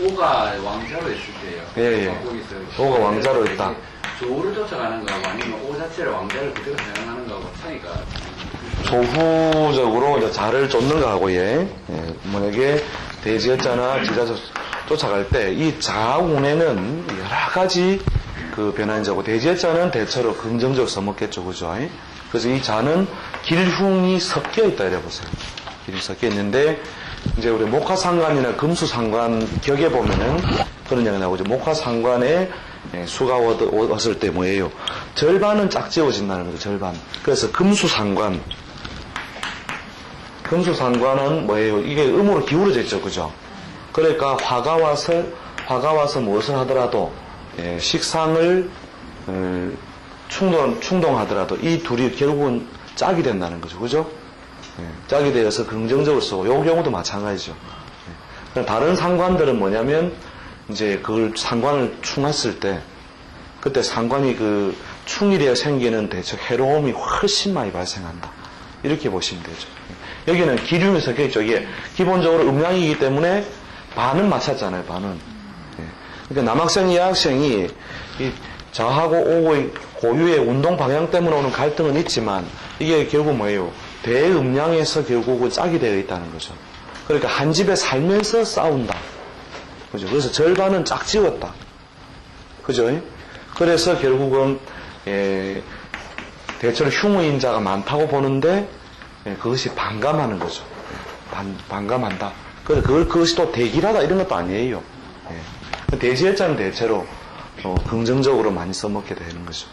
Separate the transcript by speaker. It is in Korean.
Speaker 1: 오가 왕자로 있을 때요.
Speaker 2: 예, 예.
Speaker 1: 거기서
Speaker 2: 오가 왕자로 있다.
Speaker 1: 조를 쫓아가는 거하고 아니면 오 자체를 왕자를 그대로 사용하는 거하고 차이가
Speaker 2: 조후적으로 이제 자를 쫓는 거하고 예, 예 만약에 대지였자나 지자서 쫓아갈 때 이 자운에는 여러 가지 그 변환자고 대지였자는 대체로 긍정적으로 써먹겠죠, 그죠? 예? 그래서 이 자는 길흉이 섞여 있다 이래 보세요. 길이 섞여 있는데 이제 우리 목화상관이나 금수상관 격에 보면은 그런 얘기가 나오죠. 목화상관에 예, 수가 얻- 얻었을 때 뭐예요? 절반은 짝지워진다는 거죠, 절반. 그래서 금수상관, 금수상관은 뭐예요? 이게 음으로 기울어져 있죠, 그죠? 그러니까 화가 와서, 화가 와서 무엇을 하더라도, 예, 식상을, 어, 충동, 충동하더라도 이 둘이 결국은 짝이 된다는 거죠, 그죠? 예, 짝이 되어서 긍정적으로 쓰고, 요 경우도 마찬가지죠. 예. 다른 상관들은 뭐냐면, 이제 그걸 상관을 충했을 때, 그때 상관이 그 충일에 생기는 대처 해로움이 훨씬 많이 발생한다. 이렇게 보시면 되죠. 여기는 기름이 섞여 있죠. 이게 기본적으로 음양이기 때문에 반은 맞췄잖아요. 반은. 예. 그러니까 남학생, 여학생이 이 저하고 오고의 고유의 운동 방향 때문에 오는 갈등은 있지만 이게 결국 뭐예요? 대음양에서 결국은 짝이 되어 있다는 거죠. 그러니까 한 집에 살면서 싸운다. 그죠? 그래서 절반은 짝지웠다. 그죠? 그래서 결국은 예, 대체로 흉의인자가 많다고 보는데 예, 그것이 반감하는 거죠. 반, 반감한다. 그래서 그걸 그것이 또 대기하다 이런 것도 아니에요. 예. 대지했자는 대체로 어, 긍정적으로 많이 써먹게 되는 거죠.